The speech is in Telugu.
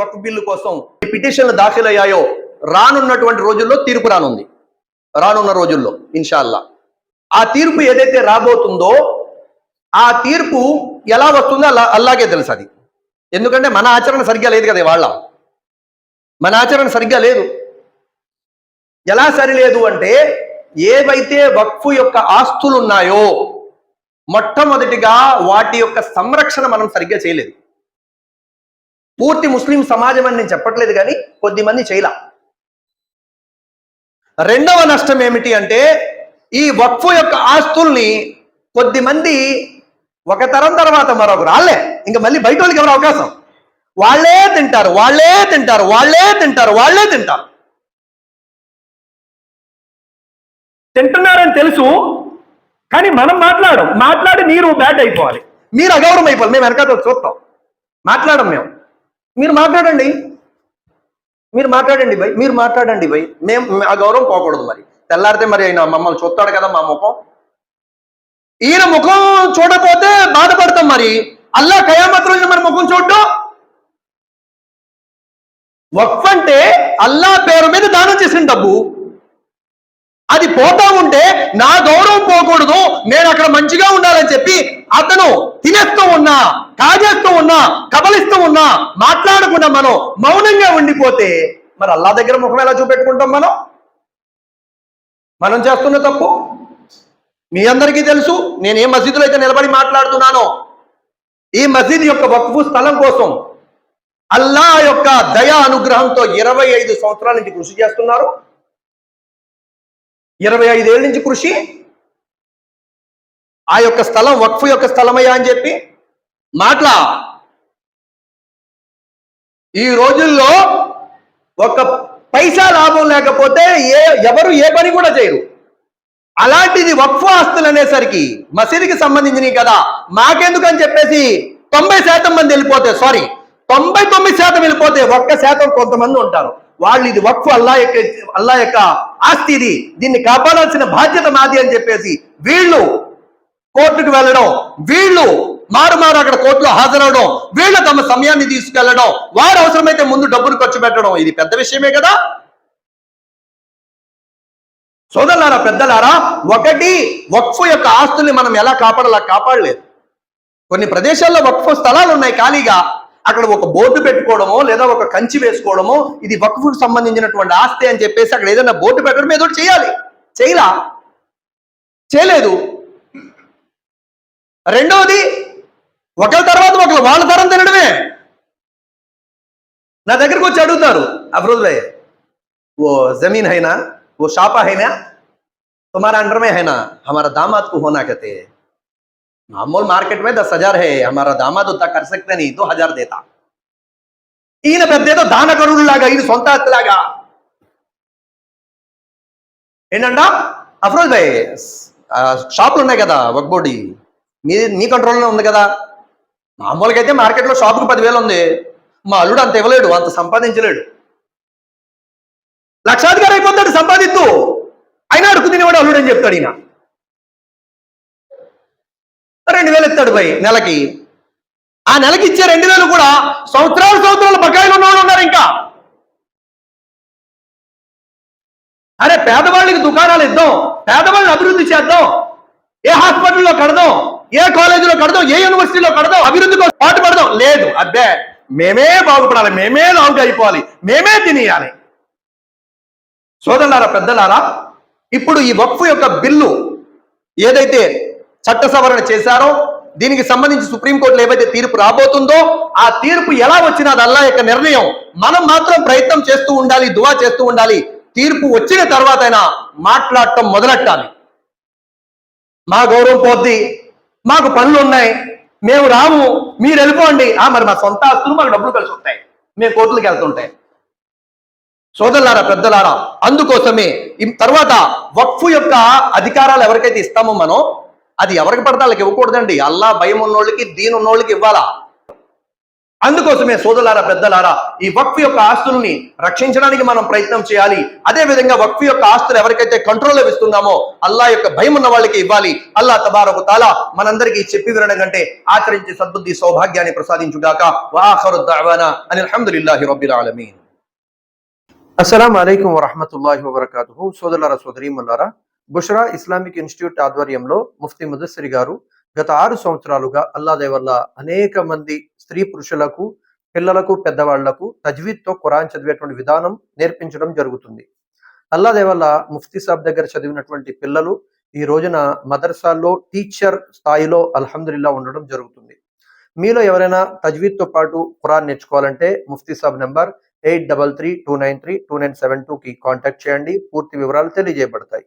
వక్ఫ్ బిల్లు కోసం ఈ పిటిషన్లు దాఖలయ్యాయో రానున్నటువంటి రోజుల్లో తీర్పు రానుంది. రానున్న రోజుల్లో ఇన్షాల్లా. ఆ తీర్పు ఏదైతే రాబోతుందో ఆ తీర్పు ఎలా వస్తుందో అలా అలాగే తెలుసు అది. ఎందుకంటే మన ఆచరణ సరిగ్గా లేదు కదా వాళ్ళ మన ఆచరణ సరిగ్గా లేదు. ఎలా సరిలేదు అంటే ఏవైతే వక్ఫు యొక్క ఆస్తులు ఉన్నాయో మొట్టమొదటిగా వాటి యొక్క సంరక్షణ మనం సరిగ్గా చేయలేదు. పూర్తి ముస్లిం సమాజం అని నేను చెప్పట్లేదు కానీ కొద్దిమంది చేయలా. రెండవ నష్టం ఏమిటి అంటే ఈ వక్ఫు యొక్క ఆస్తుల్ని కొద్దిమంది ఒక తరం తర్వాత మరొకరు వాళ్ళే ఇంకా మళ్ళీ బయట వాళ్ళకి ఎవరు అవకాశం? వాళ్ళే తింటారు వాళ్ళే తింటారు వాళ్ళే తింటారు వాళ్ళే తింటారు. తింటున్నారని తెలుసు కానీ మనం మాట్లాడం మాట్లాడి మీరు బ్యాట్ అయిపోవాలి. మీరు అగౌరవం అయిపోవాలి. మేము వెనకాల చూస్తాం. మాట్లాడం మేము. మీరు మాట్లాడండి. మీరు మాట్లాడండి భయ్ మీరు మాట్లాడండి భయ్. మేము ఆ గౌరవం పోకూడదు మరి. తెల్లారితే మరి ఆయన మమ్మల్ని చూస్తాడు కదా మా ముఖం. ఈయన ముఖం చూడకపోతే బాధపడతాం మరి. అల్లా కయామత్ రోజున మన ముఖం చూడడం? వక్ఫ్ అంటే అల్లా పేరు మీద దానం చేసిన డబ్బు. అది పోతా ఉంటే నా గౌరవం పోకూడదు నేను అక్కడ మంచిగా ఉండాలని చెప్పి అతను తినేస్తూ ఉన్నా కాజేస్తూ ఉన్నా కబలిస్తూ ఉన్నా మాట్లాడకుండా మనం మౌనంగా ఉండిపోతే మరి అల్లా దగ్గర ముఖం ఎలా చూపెట్టుకుంటాం మనం? మనం చేస్తున్న తప్పు? మీ అందరికీ తెలుసు నేను ఏ మసీదులో అయితే నిలబడి మాట్లాడుతున్నానో ఈ మసీద్ యొక్క వక్ఫు స్థలం కోసం అల్లా యొక్క దయా అనుగ్రహంతో ఇరవై ఐదు సంవత్సరాల నుంచి కృషి చేస్తున్నారు. ఇరవై ఐదేళ్ళ నుంచి కృషి. ఆ యొక్క స్థలం వక్ఫ్ యొక్క స్థలమయ్యా అని చెప్పి మాట్లా ఈ రోజుల్లో ఒక పైసా లాభం లేకపోతే ఏ ఎవరు ఏ పని కూడా చేయరు. అలాంటిది వక్ఫ్ ఆస్తులు అనేసరికి మసీదుకి సంబంధించినవి కదా. మాకెందుకని చెప్పేసి తొంభై శాతం మంది వెళ్ళిపోతే సారీ తొంభై తొమ్మిది శాతం వెళ్ళిపోతే ఒక్క శాతం కొంతమంది ఉంటారు. వాళ్ళు ఇది వక్ఫ్ అల్లా యొక్క అల్లా యొక్క ఆస్తి ఇది. దీన్ని కాపాడాల్సిన బాధ్యత నాది అని చెప్పేసి వీళ్ళు కోర్టుకు వెళ్ళడం వీళ్ళు మారు మారు అక్కడ కోర్టులో హాజరవడం వీళ్ళు తమ సమయాన్ని తీసుకెళ్ళడం వారు అవసరమైతే ముందు డబ్బును ఖర్చు పెట్టడం ఇది పెద్ద విషయమే కదా? సోదరులారా పెద్దలారా ఒకటి వక్ఫ్ యొక్క ఆస్తుల్ని మనం ఎలా కాపాడాలా కాపాడలేదు. కొన్ని ప్రదేశాల్లో వక్ఫ్ స్థలాలు ఉన్నాయి ఖాళీగా. అక్కడ ఒక బోర్డు పెట్టుకోవడమో లేదా ఒక కంచి వేసుకోవడమో ఇది వక్ఫ్కు సంబంధించినటువంటి ఆస్తి అని చెప్పేసి అక్కడ ఏదైనా బోర్డు పెట్టడం ఏదో చేయాలి. చేయలా? చేయలేదు. రెండవది ఒకరి తర్వాత ఒకరు వాళ్ళ తరం తినడమే. నా దగ్గరకు వచ్చి అడుగుతారు అఫ్రోజ్ భయ్య ఓ జమీన్ అయినా ఓ షాపా అయినా తుమారా అండ్రమే అయినా హమారా దామాత్కు హోనా కతే को होना कहते हैं मामूल मार्केट में दस हजार है हमारा दामाद उतना कर सकते नहीं तो हजार देता ఈయన పెద్ద ఏదో దానకరుడు లాగా ఈయన సొంత లాగా ఏంటంట అఫరోజ్ భాయ్ ఆ, షాపులు ఉన్నాయి కదా వక్బోడి మీ మీ కంట్రోల్లో ఉంది కదా మామూలుగా అయితే మార్కెట్లో షాపుకి పదివేలు ఉంది మా అల్లుడు అంత ఇవ్వలేడు అంత సంపాదించలేడు లక్షాధికారి అయిపోతాడు సంపాదిస్తూ అయినా అడుగు తినేవాడు అల్లుడు అని చెప్తాడు ఈయన రెండు వేలు ఇస్తాడు భయ్ నెలకి. ఆ నెలకి ఇచ్చే రెండు వేలు కూడా సంవత్సరాలు సంవత్సరాలు బకాయిలు ఉన్నవాళ్ళు ఉన్నారు ఇంకా. అరే పేదవాళ్ళకి దుకాణాలు ఇద్దాం పేదవాళ్ళని అభివృద్ధి చేద్దాం ఏ హాస్పిటల్లో కడదాం ఏ కాలేజీలో కడదాం ఏ యూనివర్సిటీలో కడదాం అభివృద్ధికి పాటు పడదాం. లేదు అబ్బే మేమే బాగుపడాలి మేమే లావుగా అయిపోవాలి మేమే తినేయాలి. సోదరులారా పెద్దలారా ఇప్పుడు ఈ వక్ఫ్ యొక్క బిల్లు ఏదైతే చట్ట సవరణ చేశారో దీనికి సంబంధించి సుప్రీంకోర్టులో ఏవైతే తీర్పు రాబోతుందో ఆ తీర్పు ఎలా వచ్చినా అది అల్లా యొక్క నిర్ణయం. మనం మాత్రం ప్రయత్నం చేస్తూ ఉండాలి దువా చేస్తూ ఉండాలి. తీర్పు వచ్చిన తర్వాత అయినా మాట్లాడటం మొదలెట్టాలి. మా గౌరవం పోద్ది మాకు పనులు ఉన్నాయి మేము రాము మీరు వెళ్ళిపోండి. ఆ మరి మా సొంత ఆస్తులు మాకు డబ్బులు కలిసి ఉంటాయి మేము కోర్టులకు వెళ్తుంటాయి. సోదరులారా పెద్దలారా అందుకోసమే తర్వాత వక్ఫ్ యొక్క అధికారాలు ఎవరికైతే ఇస్తామో మనం అది ఎవరికి పడితే వాళ్ళకి ఇవ్వకూడదండి. అల్లా భయం ఉన్నోళ్ళకి దీని ఉన్నోళ్ళకి ఇవ్వాలా? అందుకోసమే సోదరులారా పెద్దలారా ఈ వక్ఫ్ యొక్క ఆస్తుల్ని రక్షించడానికి మనం ప్రయత్నం చేయాలి. అదే విధంగా వక్ఫ్ యొక్క ఆస్తులు ఎవరికైతే కంట్రోల్లో ఇస్తున్నామో అల్లా యొక్క భయం ఉన్న వాళ్ళకి ఇవ్వాలి. అల్లా తబారకు తాలా మనందరికీ చెప్పి వినడం కంటే ఆచరించి సద్బుద్ధి సౌభాగ్యాన్ని ప్రసాదించుగాక. వాఖరు దావానా అని అల్హమ్దులిల్లాహి రబ్బిల్ ఆలమీన్. అస్సలం అయికం వరహమతుల్లాహి వబర్కాతుహు. సోదరులారా సోదరీమల్లారా బుషరా ఇస్లామిక్ ఇన్స్టిట్యూట్ ఆధ్వర్యంలో ముఫ్తీ ముదస్సిరి గారు గత ఆరు సంవత్సరాలుగా అల్లాదే వల్ల అనేక మంది స్త్రీ పురుషులకు పిల్లలకు పెద్దవాళ్ళకు తజ్వీద్తో ఖురాన్ చదివేటువంటి విధానం నేర్పించడం జరుగుతుంది. అల్లాదే వల్ల ముఫ్తీ సాబ్ దగ్గర చదివినటువంటి పిల్లలు ఈ రోజున మదర్సాల్లో టీచర్ స్థాయిలో అల్హమ్దుల్లా ఉండడం జరుగుతుంది. మీలో ఎవరైనా తజ్వీద్తో పాటు ఖురాన్ నేర్చుకోవాలంటే ముఫ్తీ సాబ్ number eight double three two nine three two nine సెవెన్కి కాంటాక్ట్ చేయండి. పూర్తి వివరాలు తెలియజేయబడతాయి.